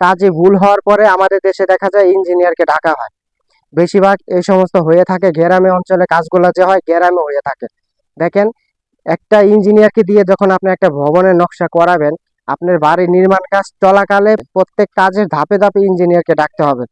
কাজে ভুল হওয়ার পরে আমাদের দেশে দেখা যায় ইঞ্জিনিয়ারকে ডাকা হয়। বেশিরভাগ এই সমস্ত হয়ে থাকে গ্রামে অঞ্চলে কাজগুলো যে হয় গ্রামে হয়ে থাকে। দেখেন, একটা ইঞ্জিনিয়ারকে দিয়ে যখন আপনি একটা ভবনের নকশা করাবেন, আপনার বাড়ির নির্মাণ কাজ চলাকালে প্রত্যেক কাজের ধাপে ধাপে ইঞ্জিনিয়ারকে ডাকতে হবে।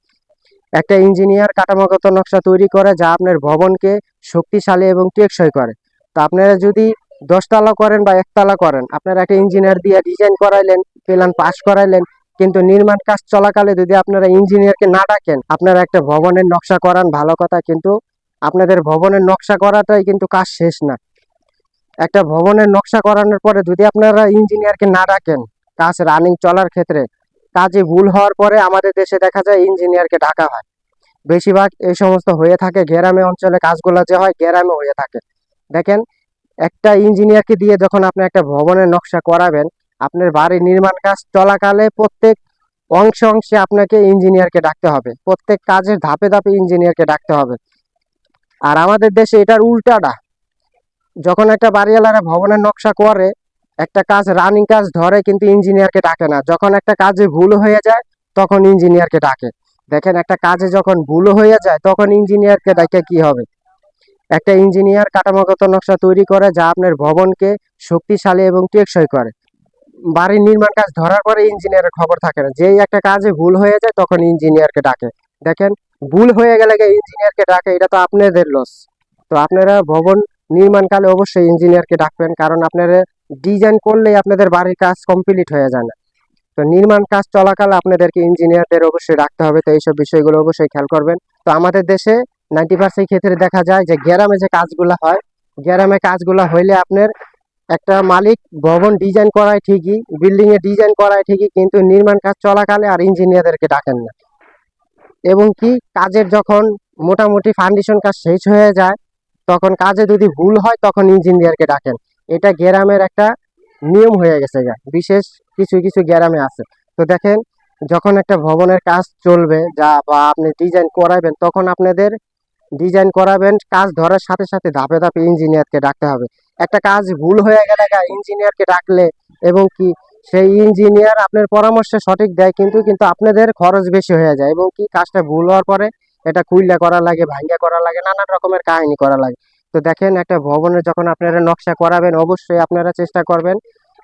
একটা ইঞ্জিনিয়ার কাঠামোগত নকশা তৈরি করে যা আপনার ভবনকে শক্তিশালী এবং টেকসই করে। তো আপনারা যদি দশতলা করেন বা একতলা করেন, আপনারা একটা ইঞ্জিনিয়ার দিয়ে ডিজাইন করাইলেন প্ল্যান পাস করাইলেন কিন্তু নির্মাণ কাজ চলাকালে যদি আপনারা ইঞ্জিনিয়ারকে না ডাকেন, আপনারা একটা ভবনের নকশা করান, ভালো কথা, কিন্তু আপনাদের ভবনের নকশা করাটাই কিন্তু কাজ শেষ না। একটা ভবনের নকশা করানোর পরে যদি আপনারা ইঞ্জিনিয়ারকে না ডাকেন, কাজ রানিং চলার ক্ষেত্রে, কাজে ভুল হওয়ার পরে আমাদের দেশে দেখা যায় ইঞ্জিনিয়ারকে ডাকা হয়। বেশিরভাগ এই সমস্ত হয়ে থাকে গ্রামে অঞ্চলে, কাজগুলো যে হয় গ্রামে হয়ে থাকে। দেখেন, একটা ইঞ্জিনিয়ারকে দিয়ে যখন আপনি একটা ভবনের নকশা করাবেন আপনার বাড়ির নির্মাণ কাজ চলাকালে প্রত্যেক অংশে অংশে আপনাকে ইঞ্জিনিয়ারকে ডাকতে হবে। প্রত্যেক কাজের ধাপে ধাপে ইঞ্জিনিয়ারকে ডাকতে হবে। আর আমাদের দেশে এটার উল্টাটা। যখন একটা বাড়িওয়ালারা ভবনের নকশা করে, একটা কাজ রানিং কাজ ধরে কিন্তু ইঞ্জিনিয়ারকে ডাকে না। যখন একটা কাজে ভুল হয়ে যায়, তখন ইঞ্জিনিয়ারকে ডাকে। দেখেন, একটা কাজে যখন ভুল হয়ে যায়, তখন ইঞ্জিনিয়ারকে ডাকে কি হবে? একটা ইঞ্জিনিয়ার কাঠামোগত নকশা তৈরি করে যা আপনার ভবনকে শক্তিশালী এবং টেকসই করে। বাড়ির নির্মাণ কাজ ধরার পরে ইঞ্জিনিয়ারের খবর থাকে না। যেই একটা কাজে ভুল হয়ে যায়, তখন ইঞ্জিনিয়ারকে ডাকে। দেখেন, ভুল হয়ে গেলে ইঞ্জিনিয়ারকে ডাকে, এটা তো আপনাদের লস তো আপনারা ভবন নির্মাণকালে অবশ্যই ইঞ্জিনিয়ারকে ডাকবেন, কারণ আপনারা ডিজাইন করলেই আপনাদের বাড়ির কাজ কমপ্লিট হয়ে যায় না। তো নির্মাণ কাজ চলাকালে আপনাদেরকে ইঞ্জিনিয়ারদের অবশ্যই রাখতে হবে, তো এইসব বিষয়গুলো অবশ্যই খেয়াল করবেন। তো আমাদের দেশে নাইনটি পার্সেন্ট ক্ষেত্রে দেখা যায় যে গ্রামে যে কাজগুলো হয়, গ্রামে কাজগুলো হইলে আপনার একটা মালিক, ভবন ডিজাইন করায় ঠিকই বিল্ডিং এ ডিজাইন করায় ঠিকই, কিন্তু নির্মাণ কাজ চলাকালে আর ইঞ্জিনিয়ারদেরকে ডাকেন না। এবং কি, কাজের যখন মোটামুটি ফাউন্ডেশন কাজ শেষ হয়ে যায়, তখন কাজে যদি ভুল হয়, তখন ইঞ্জিনিয়ারকে ডাকেন। এটা গ্রামের একটা নিয়ম হয়ে গেছে বিশেষ কিছু কিছু গ্রামে আছে। তো দেখেন, যখন একটা ভবনের কাজ চলবে, যা বা আপনি ডিজাইন করাবেন, তখন আপনাদের ডিজাইন করাবেন, কাজ ধরার সাথে সাথে ধাপে ধাপে ইঞ্জিনিয়ারকে ডাকতে হবে। একটা কাজ ভুল হয়ে গেলে ইঞ্জিনিয়ারকে ডাকলে এবং কি সেই ইঞ্জিনিয়ার আপনার পরামর্শ সঠিক দেয়, কিন্তু কিন্তু আপনাদের খরচ বেশি হয়ে যায় এবং কি কাজটা ভুল হওয়ার পরে এটা কুইল্লা করা লাগে, ভাঙ্গা করা লাগে, নানান রকমের কাহিনী করা লাগে। তো দেখেন, একটা ভবনের যখন আপনারা নকশা করাবেন, অবশ্যই আপনারা চেষ্টা করবেন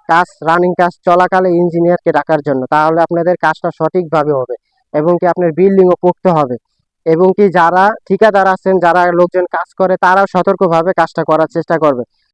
কাজ রানিং কাজ চলাকালে ইঞ্জিনিয়ারকে ডাকার জন্য। তাহলে আপনাদের কাজটা সঠিকভাবে হবে এবং কি আপনার বিল্ডিংও পোক্ত হবে। এবং কি যারা ঠিকাদার আছেন, যারা লোকজন কাজ করে, তারাও সতর্কভাবে কাজটা করার চেষ্টা করবে।